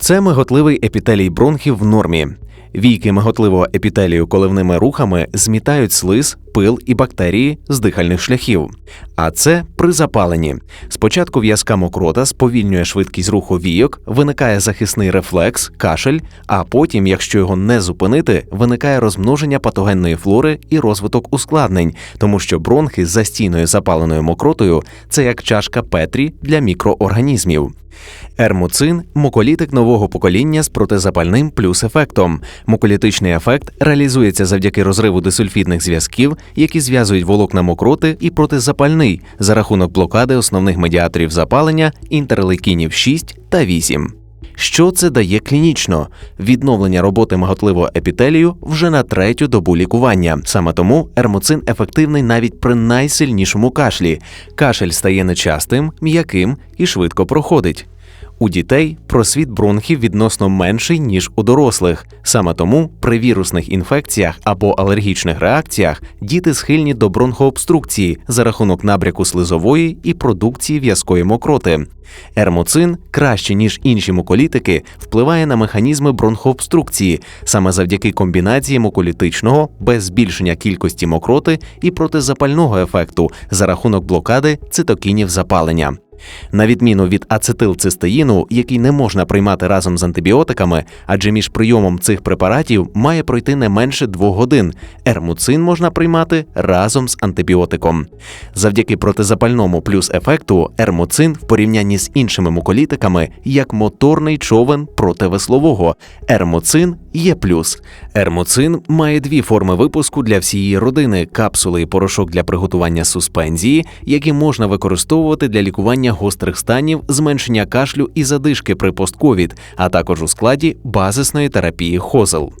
Це миготливий епітелій бронхів в нормі. Війки миготливого епітелію коливними рухами змітають слиз, пил і бактерії з дихальних шляхів. А це при запаленні. Спочатку в'язка мокрота сповільнює швидкість руху війок, виникає захисний рефлекс, кашель, а потім, якщо його не зупинити, виникає розмноження патогенної флори і розвиток ускладнень, тому що бронхи з застійною запаленою мокротою це як чашка Петрі для мікроорганізмів. Ермуцин муколітик нового покоління з протизапальним плюс ефектом. Муколітичний ефект реалізується завдяки розриву дисульфідних зв'язків, які зв'язують волокна мокроти, і протизапальний за рахунок блокади основних медіаторів запалення інтерлейкінів 6 та 8. Що це дає клінічно? Відновлення роботи миготливого епітелію вже на третю добу лікування. Саме тому ермоцин ефективний навіть при найсильнішому кашлі. Кашель стає нечастим, м'яким і швидко проходить. У дітей просвіт бронхів відносно менший ніж у дорослих. Саме тому при вірусних інфекціях або алергічних реакціях діти схильні до бронхообструкції за рахунок набряку слизової і продукції в'язкої мокроти. Ермоцин краще ніж інші муколітики впливає на механізми бронхообструкції саме завдяки комбінації муколітичного без збільшення кількості мокроти і протизапального ефекту за рахунок блокади цитокінів запалення. На відміну від ацетилцистеїну, який не можна приймати разом з антибіотиками, адже між прийомом цих препаратів має пройти не менше двох годин. Ермуцин можна приймати разом з антибіотиком. Завдяки протизапальному плюс ефекту, ермуцин в порівнянні з іншими муколітиками як моторний човен проти веслового. Ермуцин є плюс. ермоцин має дві форми випуску для всієї родини: капсули і порошок для приготування суспензії, які можна використовувати для лікування гострих станів, зменшення кашлю і задишки при постковід, а також у складі базисної терапії хозел.